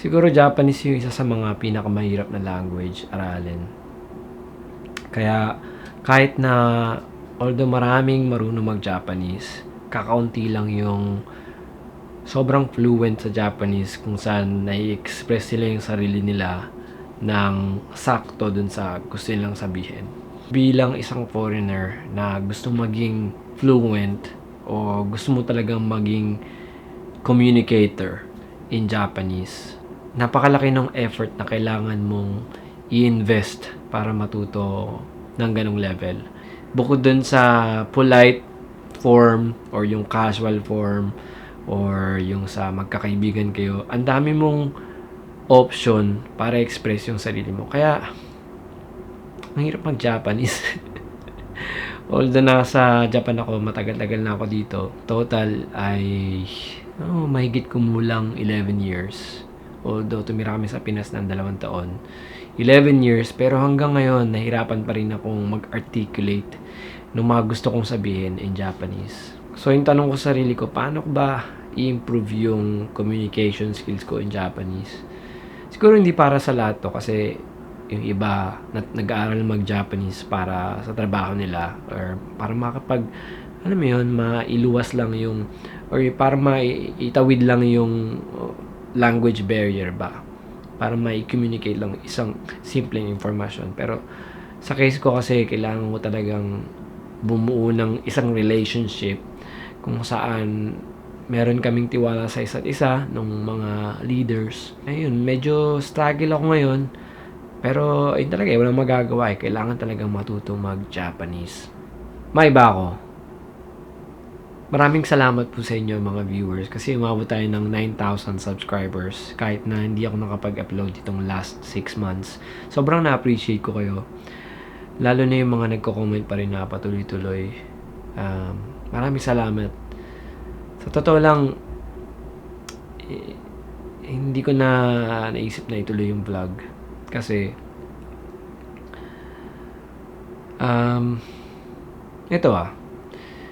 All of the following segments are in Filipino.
Siguro Japanese yung isa sa mga pinakamahirap na language aralin. Kaya kahit na although maraming marunong mag-Japanese, kakaunti lang yung sobrang fluent sa Japanese kung saan nai-express nila yung sarili nila ng sakto dun sa gusto nilang sabihin. Bilang isang foreigner na gusto maging fluent o gusto mo talagang maging communicator in Japanese, napakalaki ng effort na kailangan mong i-invest para matuto ng ganong level. Bukod dun sa polite form or yung casual form or yung sa magkakaibigan kayo, ang dami mong option para express yung sarili mo. Kaya, ang hirap mag-Japanese. Although nasa Japan ako, matagal-tagal na ako dito. Total ay, oh, mahigit kumulang 11 years. Although tumira kami sa Pinas ng dalawang taon. 11 years, pero hanggang ngayon, nahirapan pa rin akong mag-articulate ng mga gusto kong sabihin in Japanese. So, yung tanong ko sa sarili ko, paano ko ba i-improve yung communication skills ko in Japanese? Siguro hindi para sa lahat to kasi yung iba na, nag-aaral mag-Japanese para sa trabaho nila or para makapag alam mo yun, mailuwas lang yung or para maitawid lang yung language barrier ba para mai-communicate lang isang simpleng information pero sa case ko kasi kailangan ko talagang bumuo ng isang relationship kung saan meron kaming tiwala sa isa't isa ng mga leaders. Ayun, medyo struggle ako ngayon. Pero, ayun talaga, eh, walang magagawa eh. Kailangan talagang matutong mag-Japanese. May iba ako. Maraming salamat po sa inyo mga viewers kasi umabot tayo ng 9,000 subscribers kahit na hindi ako nakapag-upload itong last 6 months. Sobrang na-appreciate ko kayo. Lalo na yung mga nagko-comment pa rin na patuloy-tuloy. Um, maraming salamat. Sa totoo lang, eh, hindi ko na naisip na ituloy yung vlog. Kasi, um, ito ah,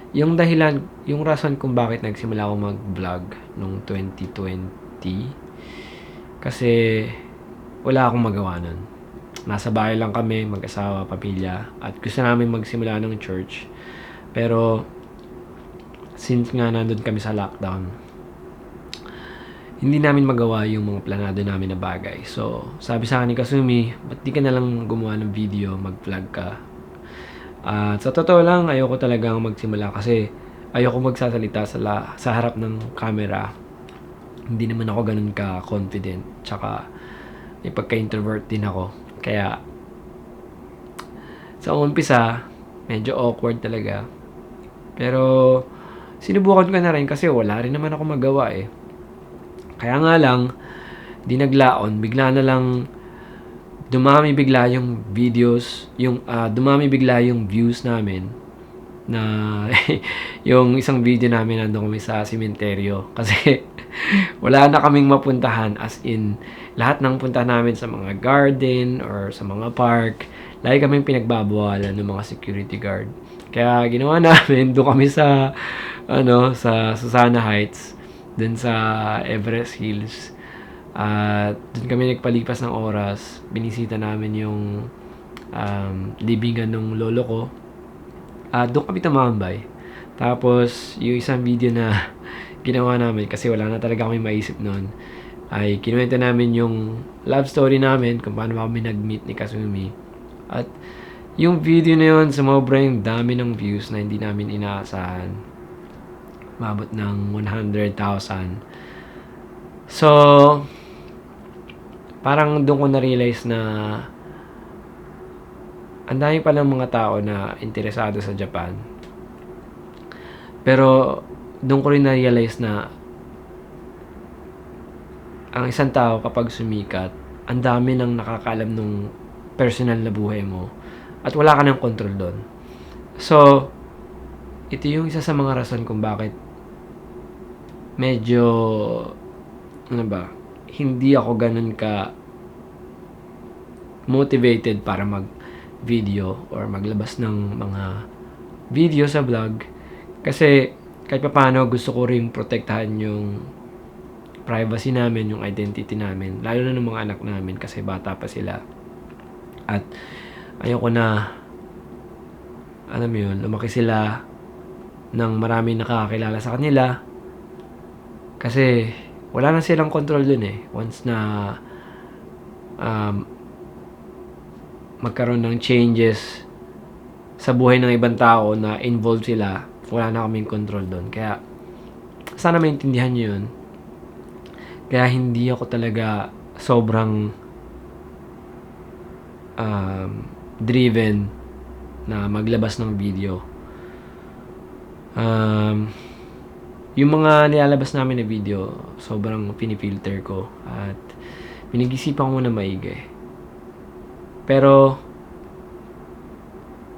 yung dahilan, yung rason kung bakit nagsimula ako mag-vlog nung 2020, kasi wala akong magawa nun. Nasa bahay lang kami, mag-asawa, pamilya, at gusto namin magsimula ng church. Pero, since nga nandun kami sa lockdown, hindi namin magawa yung mga planado namin na bagay. So, sabi sa akin ni Kasumi, ba't di ka na lang gumawa ng video, mag-vlog ka? At sa totoo lang, ayoko talagang magsimula kasi ayoko magsasalita sa, la, sa harap ng camera. Hindi naman ako ganun ka-confident. Tsaka, may pagka-introvert din ako. Kaya, sa umpisa, medyo awkward talaga. Pero, sinubukan ko na rin kasi wala rin naman ako magawa eh. Kaya nga lang, di naglaon, bigla na lang dumami bigla yung videos, yung ah, dumami bigla yung views namin na yung isang video namin nandun kami sa simenteryo kasi wala na kaming mapuntahan as in lahat ng punta namin sa mga garden or sa mga park lagi kaming pinagbabawalan ng mga security guard kaya ginawa namin doon kami sa ano sa Susana Heights dun sa Everest Hills. At dun kami nagpalipas ng oras. Binisita namin yung um, libingan ng lolo ko. At doon kami tumambay. Tapos, yung isang video na ginawa namin, kasi wala na talaga kami maisip noon, ay kinuwento namin yung love story namin, kung paano kami nag-meet ni Kasumi. At yung video na yun, sumobra yung dami ng views na hindi namin inaasahan mabot ng 100,000. So, parang doon ko na-realize na ang dami pa ng mga tao na interesado sa Japan. Pero, doon ko rin na-realize na ang isang tao kapag sumikat, ang dami nang nakakaalam nung personal na buhay mo at wala ka ng control doon. So, ito yung isa sa mga rason kung bakit medyo ano ba, hindi ako ganun ka motivated para mag video or maglabas ng mga video sa vlog kasi kahit pa paano gusto ko rin protektahan yung privacy namin, yung identity namin. Lalo na ng mga anak namin kasi bata pa sila. At ayoko na, alam mo yun, lumaki sila ng marami nakakakilala sa kanila. Kasi wala na silang control dun eh. Once na um, magkaroon ng changes sa buhay ng ibang tao na involved sila, wala na kaming control doon. Kaya, sana maintindihan nyo yun. Kaya hindi ako talaga sobrang um, driven na maglabas ng video. Um, yung mga nilalabas namin na video, sobrang pinifilter ko at pinag-isipan ko muna maigi. Pero,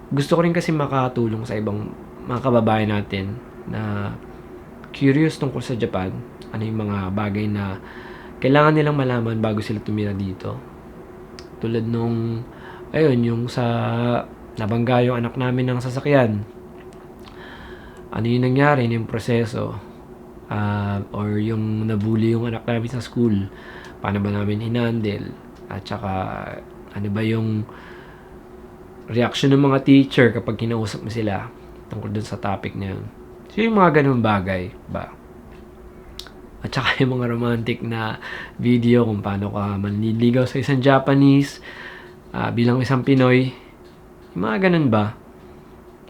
gusto ko rin kasi makatulong sa ibang mga kababayan natin na curious tungkol sa Japan. Ano yung mga bagay na kailangan nilang malaman bago sila tumira dito. Tulad nung, ayun, yung sa nabangga yung anak namin ng sasakyan. Ano yung nangyari, ano yung proseso. Ah, or yung nabully yung anak namin sa school. Paano ba namin hinandle? At saka, ano ba yung reaction ng mga teacher kapag kinausap mo sila tungkol dun sa topic na yun. So, yung mga ganun bagay ba? At saka yung mga romantic na video kung paano ka manliligaw sa isang Japanese ah, bilang isang Pinoy. Yung mga ganun ba?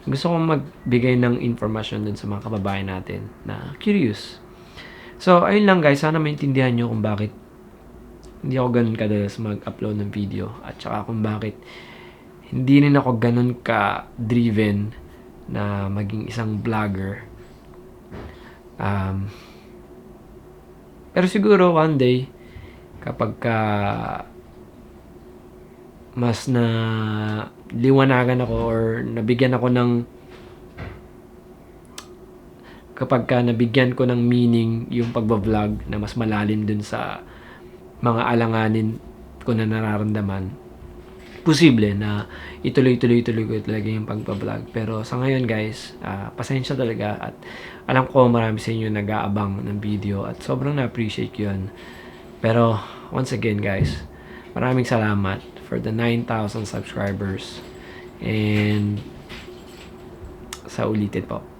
Gusto kong magbigay ng information dun sa mga kababayan natin na curious. So, ayun lang guys. Sana maintindihan nyo kung bakit hindi ako ganun kadalas mag-upload ng video. At saka kung bakit hindi rin ako ganun ka-driven na maging isang vlogger. Um, pero siguro one day, kapag ka mas na liwanagan ako or nabigyan ako ng kapag ka nabigyan ko ng meaning yung pagbablog na mas malalim dun sa mga alanganin ko na nararamdaman posible na ituloy-tuloy-tuloy ko talaga yung pagbablog. Pero sa ngayon guys, ah, pasensya talaga at alam ko marami sa inyo nag-aabang ng video at sobrang na-appreciate ko yun. Pero once again guys, maraming salamat for the 9,000 subscribers and sa ulitin po.